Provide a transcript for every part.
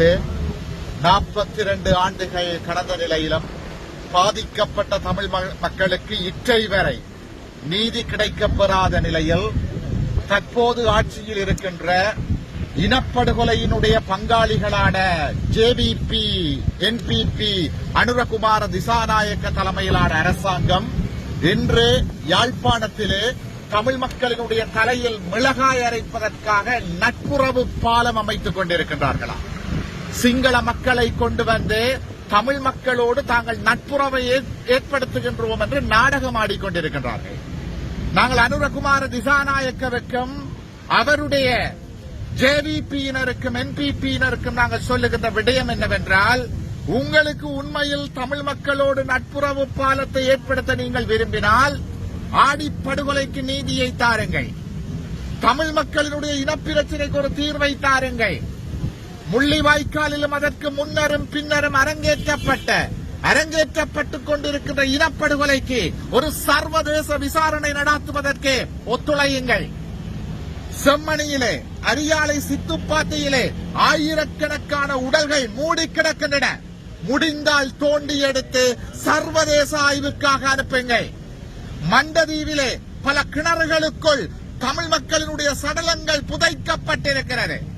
செய்யப்பட்டு நாற்பத்தி இரண்டு ஆண்டுகள் கடந்த நிலையிலும் பாதிக்கப்பட்ட தமிழ் மக்களுக்கு இற்றை வரை நீதி கிடைக்கப்பெறாத நிலையில் தற்போது ஆட்சியில் இருக்கின்ற இனப்படுகொலையினுடைய பங்காளிகளான ஜேவிபி என்பிபி அனுரகுமார திசாநாயக்க தலைமையிலான அரசாங்கம் இன்று யாழ்ப்பாணத்திலே தமிழ் மக்களினுடைய தலையில் மிளகாய் அரைப்பதற்காக நட்புறவு பாலம் அமைத்துக் கொண்டிருக்கின்றார்களா சிங்கள மக்களை கொண்டு வந்து தமிழ் மக்களோடு தாங்கள் நட்புறவை ஏற்- ஏற்படுத்துகின்றோம் என்று நாடகம் ஆடிக்கொண்டிருக்கின்றார்கள். நாங்கள் அனுரகுமார திசாநாயக்கவுக்கும் அவருடைய ஜேவிபியினருக்கும் என்பிபியினருக்கும் நாங்கள் சொல்லுகின்ற விடயம் என்னவென்றால் உங்களுக்கு உண்மையில் தமிழ் மக்களோடு நட்புறவு பாலத்தை ஏற்படுத்த நீங்கள் விரும்பினால் ஆடிப்படுகொலைக்கு நீதியை தாருங்கள். தமிழ் மக்களினுடைய இனப்பிரச்சினைக்கு ஒரு தீர்வை தாருங்கள். முள்ளிவாய்க்காலிலும் அதற்கு முன்னரும் பின்னரும் அரங்கேற்றப்பட்ட அரங்கேற்றப்பட்டுக் கொண்டிருக்கின்ற இனப்படுகொலைக்கு ஒரு சர்வதேச விசாரணை நடத்துவதற்கு ஒத்துழையுங்கள். செம்மணியிலே அரியாலை சித்துப்பாத்தியிலே ஆயிரக்கணக்கான உடல்கள் மூடி கிடக்கின்றன. முடிந்தால் தோண்டி எடுத்து சர்வதேச ஆய்வுக்காக அனுப்புங்கள். மண்டதீவிலே பல கிணறுகளுக்குள் தமிழ் மக்களினுடைய சடலங்கள் புதைக்கப்பட்டிருக்கிறது.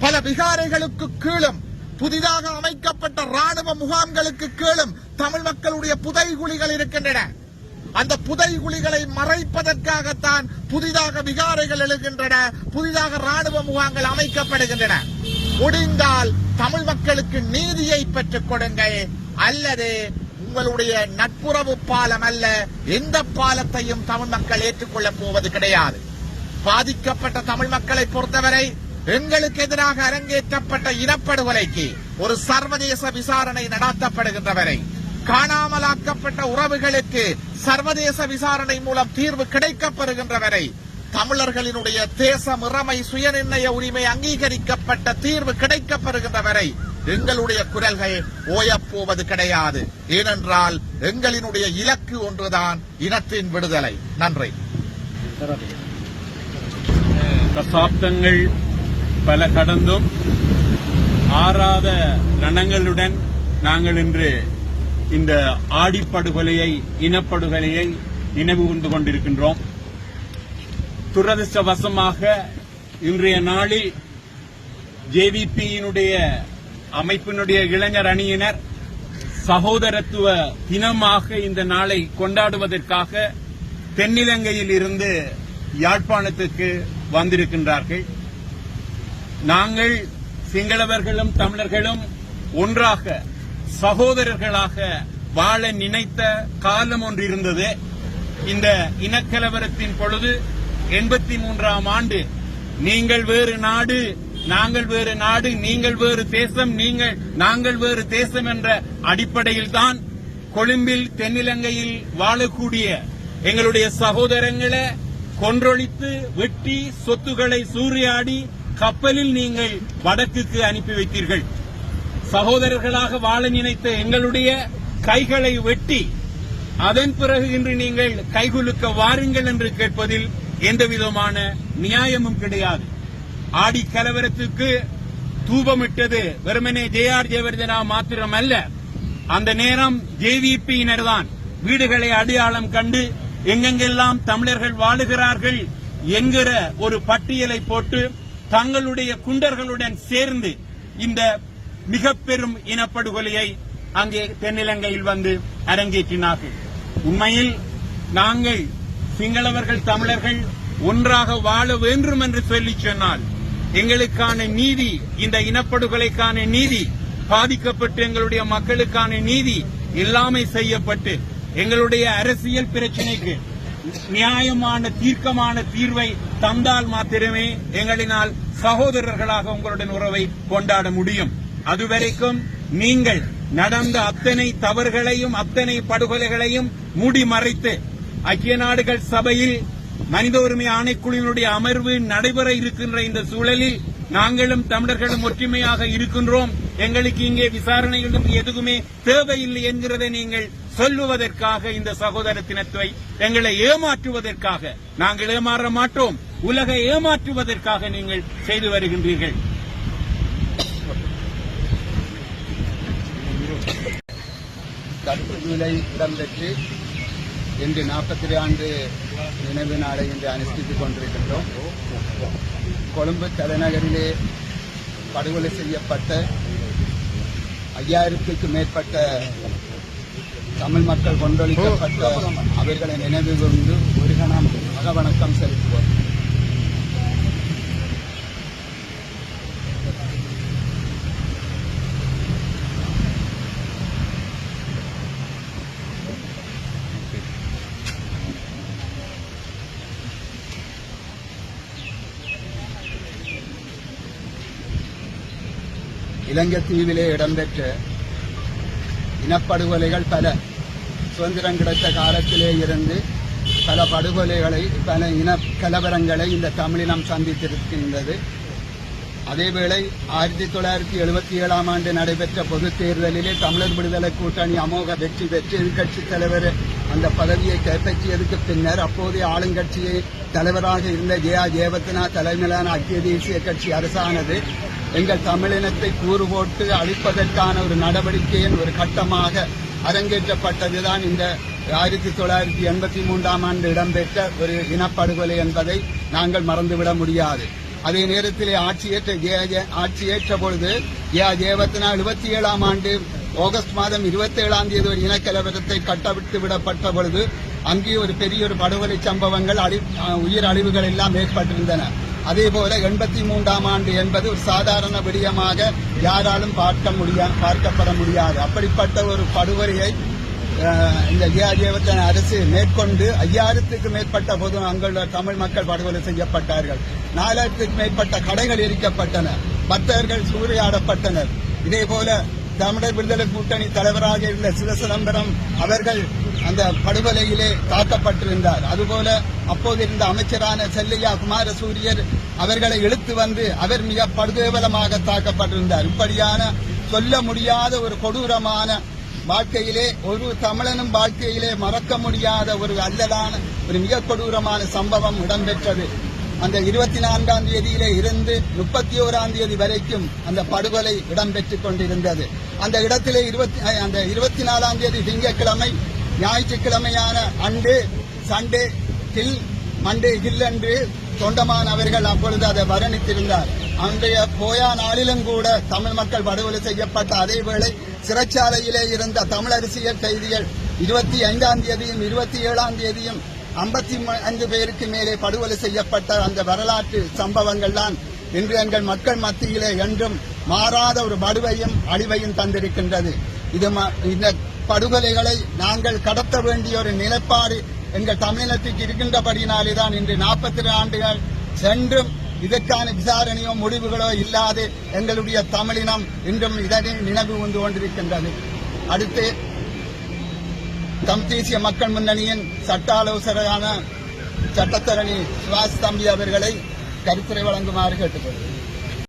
பல விகாரைகளுக்கு கீழும் புதிதாக அமைக்கப்பட்ட ராணுவ முகாம்களுக்கு கீழும் தமிழ் மக்களுடைய புதைகுழிகள் இருக்கின்றன. அந்த புதைகுழிகளை மறைப்பதற்காகத்தான் புதிதாக விகாரைகள் எழுகின்றன புதிதாக ராணுவ முகாம்கள் அமைக்கப்படுகின்றன. முடிந்தால் தமிழ் மக்களுக்கு நீதியை பெற்றுக் கொடுங்கள். அல்லது உங்களுடைய நட்புறவு பாலம் அல்ல எந்த பாலத்தையும் தமிழ் மக்கள் ஏற்றுக்கொள்ளப் போவது கிடையாது. பாதிக்கப்பட்ட தமிழ் மக்களை பொறுத்தவரை எங்களுக்கு எதிராக அரங்கேற்றப்பட்ட இனப்படுகொலைக்கு ஒரு சர்வதேச விசாரணை நடாத்தப்படுகின்ற வரை காணாமலாக்கப்பட்ட உறவுகளுக்கு சர்வதேச விசாரணை மூலம் தீர்வு கிடைக்கப்பெறுகின்ற வரை தமிழர்களினுடைய தேசம் இறமை சுயநிர்ணய உரிமை அங்கீகரிக்கப்பட்ட தீர்வு கிடைக்கப்பெறுகின்ற வரை எங்களுடைய குரல்கள் ஓயப்போவது கிடையாது. ஏனென்றால் எங்களினுடைய இலக்கு ஒன்றுதான் இனத்தின் விடுதலை. நன்றி. தசாப்தங்கள் பல கடந்தும் ஆறாத ரணங்களுடன் நாங்கள் இன்று இந்த ஆடிப்படுகொலையை இனப்படுகொலையை நினைவு கொண்டு கொண்டிருக்கின்றோம். துரதிருஷ்டவசமாக இன்றைய நாளில் ஜேவிபியினுடைய அமைப்பினுடைய இளைஞர் அணியினர் சகோதரத்துவ தினமாக இந்த நாளை கொண்டாடுவதற்காக தென்னிலங்கையில் இருந்து யாழ்ப்பாணத்துக்கு வந்திருக்கின்றார்கள். நாங்கள் சிங்களவர்களும் தமிழர்களும் ஒன்றாக சகோதரர்களாக வாழ நினைத்த காலம் ஒன்று இருந்தது. இந்த இனக்கலவரத்தின் பொழுது எண்பத்தி மூன்றாம் ஆண்டு நீங்கள் வேறு நாடு நாங்கள் வேறு நாடு நீங்கள் வேறு தேசம் நீங்கள் நாங்கள் வேறு தேசம் என்ற அடிப்படையில் தான் கொழும்பில் தென்னிலங்கையில் வாழக்கூடிய எங்களுடைய சகோதரங்களை கொன்றொழித்து வெட்டி சொத்துக்களை சூறையாடி கப்பலில் நீங்கள் வடக்குக்கு அனுப்பி வைத்தீர்கள். சகோதரர்களாக வாழ நினைத்த எங்களுடைய கைகளை வெட்டி அதன் பிறகு இன்று நீங்கள் கைகுலுக்க வாருங்கள் என்று கேட்பதில் எந்தவிதமான நியாயமும் கிடையாது. ஆடி கலவரத்துக்கு தூபமிட்டது வெறுமனே ஜே ஆர் ஜெயவர்தனா மாத்திரமல்ல. அந்த நேரம் ஜேவிபியினர் தான் வீடுகளை அடையாளம் கண்டு எங்கெங்கெல்லாம் தமிழர்கள் வாழுகிறார்கள் என்கிற ஒரு பட்டியலை போட்டு தங்களுடைய குண்டர்களுடன் சேர்ந்து இந்த மிக பெரும் இனப்படுகொலையை அங்கே தென்னிலங்கையில் வந்து அரங்கேற்றினார்கள். உண்மையில் நாங்கள் சிங்களவர்கள் தமிழர்கள் ஒன்றாக வாழ வேண்டும் என்று சொல்லி சொன்னால் எங்களுக்கான நீதி இந்த இனப்படுகொலைக்கான நீதி பாதிக்கப்பட்டு எங்களுடைய மக்களுக்கான நீதி எல்லாமே செய்யப்பட்டு எங்களுடைய அரசியல் பிரச்சனைக்கு நியாயமான தீர்க்கமான தீர்வை தந்தால் மாத்திரமே எங்களினால் சகோதரர்களாக உங்களுடன் உறவை கொண்டாட முடியும். அதுவரைக்கும் நீங்கள் நடந்த அத்தனை தவறுகளையும் அத்தனை படுகொலைகளையும் மூடி மறைத்து ஐக்கிய நாடுகள் சபையில் மனித உரிமை ஆணைக்குழுவினுடைய அமர்வு நடைபெற இருக்கின்ற இந்த சூழலில் நாங்களும் தமிழர்களும் ஒற்றுமையாக இருக்கின்றோம். எங்களுக்கு இங்கே விசாரணைகளும் எதுவுமே தேவையில்லை என்கிறதை நீங்கள் சொல்லுவதற்காக இந்த சகோதரத்தினத்தை எங்களை ஏமாற்றுவதற்காக நாங்கள் ஏமாற மாட்டோம். உலகை ஏமாற்றுவதற்காக நீங்கள் செய்து வருகின்றீர்கள். கருப்பு ஜூலை இடம்பெற்று இன்று நாற்பத்தி ஆண்டு நினைவு நாளை இன்று அனுஷ்டித்துக் கொண்டிருக்கின்றோம். கொழும்பு தலைநகரிலே படுகொலை செய்யப்பட்ட ஐயாயிரத்துக்கு மேற்பட்ட தமிழ் மக்கள் கொண்டொழிக்கப்பட்ட அவர்களை நினைவு கொண்டு ஒரு கணம் அகவணக்கம் செலுத்துவோம். இலங்கை தீவிலே இடம்பெற்ற இனப்படுகொலைகள் பல. சுதந்திரம் கிடைத்த காலத்திலே இருந்து பல படுகொலைகளை பல இன கலவரங்களை இந்த தமிழினம் சந்தித்திருக்கின்றது. அதேவேளை ஆயிரத்தி தொள்ளாயிரத்தி எழுபத்தி ஏழாம் ஆண்டு நடைபெற்ற பொதுத் தேர்தலிலே தமிழர் விடுதலை கூட்டணி அமோக வெற்றி பெற்று எதிர்கட்சித் தலைவர் அந்த பதவியை கைப்பற்றியதுக்கு பின்னர் அப்போதைய ஆளுங்கட்சியை தலைவராக இருந்த ஜெயா ஜெயவர்தனா தலைமையிலான ஐக்கிய தேசிய கட்சி அரசானது எங்கள் தமிழினத்தை கூறு போட்டு அழிப்பதற்கான ஒரு நடவடிக்கையின் ஒரு கட்டமாக அரங்கேற்றப்பட்டதுதான் இந்த ஆயிரத்தி தொள்ளாயிரத்தி எண்பத்தி மூன்றாம் ஆண்டு இடம்பெற்ற ஒரு இனப்படுகொலை என்பதை நாங்கள் மறந்துவிட முடியாது. அதே நேரத்திலே ஆட்சியேற்ற ஜெய- ஆட்சியேற்ற பொழுது ஏ ஜெயவர்த்தனா எழுபத்தி ஏழாம் ஆண்டு ஆகஸ்ட் மாதம் இருபத்தி ஏழாம் தேதி ஒரு இனக்கலவரத்தை கட்டவிட்டு விடப்பட்ட பொழுது அங்கே ஒரு பெரிய ஒரு படுகொலை சம்பவங்கள் அழி உயிர் அழிவுகள் எல்லாம் ஏற்பட்டிருந்தன. அதேபோல எண்பத்தி மூன்றாம் ஆண்டு என்பது ஒரு சாதாரண விடயமாக யாராலும் பார்க்க முடியா பார்க்கப்பட முடியாது. அப்படிப்பட்ட ஒரு படுகொலையை இந்த ஜெயவர்த்தன அரசு மேற்கொண்டு ஐயாயிரத்துக்கு மேற்பட்ட போது அங்குள்ள தமிழ் மக்கள் படுகொலை செய்யப்பட்டார்கள். நாலாயிரத்துக்கு மேற்பட்ட கடைகள் எரிக்கப்பட்டன. பக்தர்கள் சூறையாடப்பட்டனர். இதேபோல தமிழர் விடுதலை கூட்டணி தலைவராக இருந்த சிவசிதம்பரம் அவர்கள் அந்த படுகொலையிலே தாக்கப்பட்டிருந்தார். அதுபோல அப்போது இருந்த அமைச்சரான செல்லையா குமாரசூரியர் அவர்களை இழுத்து வந்து அவர் மிக படுகேவலமாக தாக்கப்பட்டிருந்தார். இப்படியான சொல்ல முடியாத ஒரு கொடூரமான வாழ்க்கையிலே ஒரு தமிழனும் வாழ்க்கையிலே மறக்க முடியாத ஒரு அல்லலான ஒரு மிக கொடூரமான சம்பவம் இடம்பெற்றது. அந்த இருபத்தி நான்காம் தேதியிலே இருந்து முப்பத்தி ஓராம் தேதி வரைக்கும் அந்த படுகொலை இடம்பெற்றுக் கொண்டிருந்தது. அந்த இடத்திலே இருபத்தி அந்த இருபத்தி நாலாம் தேதி திங்கட்கிழமை ஞாயிற்றுக்கிழமையான அன்று சண்டே கில் மண்டே கில் என்று தொண்டமான் அவர்கள் அப்பொழுது அதை வர்ணித்திருந்தார். அன்றைய போயா நாளிலும் கூட தமிழ் மக்கள் படுகொலை செய்யப்பட்ட அதேவேளை சிறைச்சாலையிலே இருந்த தமிழ் அரசியல் கைதிகள் இருபத்தி ஐந்தாம் தேதியும் இருபத்தி ஏழாம் தேதியும் ஐம்பத்தி ஐந்து பேருக்கு மேலே படுகொலை செய்யப்பட்ட அந்த வரலாற்று சம்பவங்கள் தான் இன்று எங்கள் மக்கள் மத்தியிலே என்றும் மாறாத ஒரு படுவையும் அழிவையும் தந்திருக்கின்றது. இது ம- இந்த படுகொலைகளை நாங்கள் கடத்த வேண்டிய ஒரு நிலைப்பாடு எங்கள் தமிழினத்துக்கு இருக்கின்றபடினாலே தான் இன்று நாற்பத்தி ஆண்டுகள் சென்றும் இதற்கான விசாரணையோ முடிவுகளோ இல்லாது எங்களுடைய தமிழினம் இன்றும் இதனை நினைவு கொண்டு கொண்டிருக்கின்றது. அடுத்து தம் தேசிய மக்கள் முன்னணியின் சட்ட ஆலோசகரான சட்டத்தரணி சுபாஷ் தம்பி அவர்களை கருத்துரை வழங்குமாறு கேட்டுக்கொள்கிறேன்.